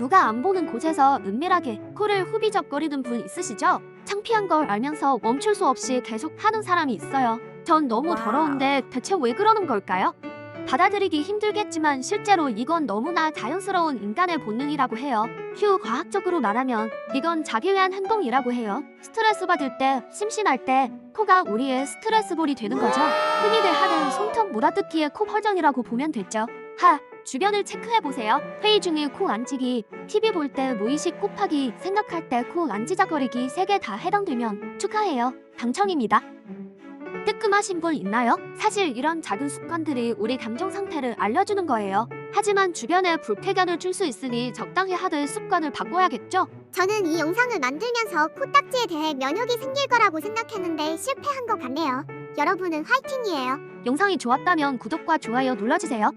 누가 안 보는 곳에서 은밀하게 코를 후비적거리는 분 있으시죠? 창피한 걸 알면서 멈출 수 없이 계속 하는 사람이 있어요. 전 너무. 더러운데 대체 왜 그러는 걸까요? 받아들이기 힘들겠지만 실제로 이건 너무나 자연스러운 인간의 본능이라고 해요. 휴 과학적으로 말하면 이건 자기 위한 행동이라고 해요. 스트레스 받을 때, 심신할 때 코가 우리의 스트레스볼이 되는 거죠. 흔히들 하는 손톱 몰아뜯기의 코 허전이라고 보면 됐죠. 하, 주변을 체크해 보세요. 회의 중에 코 만지기, TV 볼 때 무의식 곱하기, 생각할 때코 만지작거리기 세개다 해당되면 축하해요. 당첨입니다. 뜨끔하신 분 있나요? 사실 이런 작은 습관들이 우리 감정 상태를 알려주는 거예요. 하지만 주변에 불쾌감을 줄 수 있으니 적당히 하되 습관을 바꿔야겠죠? 저는 이 영상을 만들면서 코딱지에 대해 면역이 생길 거라고 생각했는데 실패한 것 같네요. 여러분은 화이팅이에요. 영상이 좋았다면 구독과 좋아요 눌러주세요.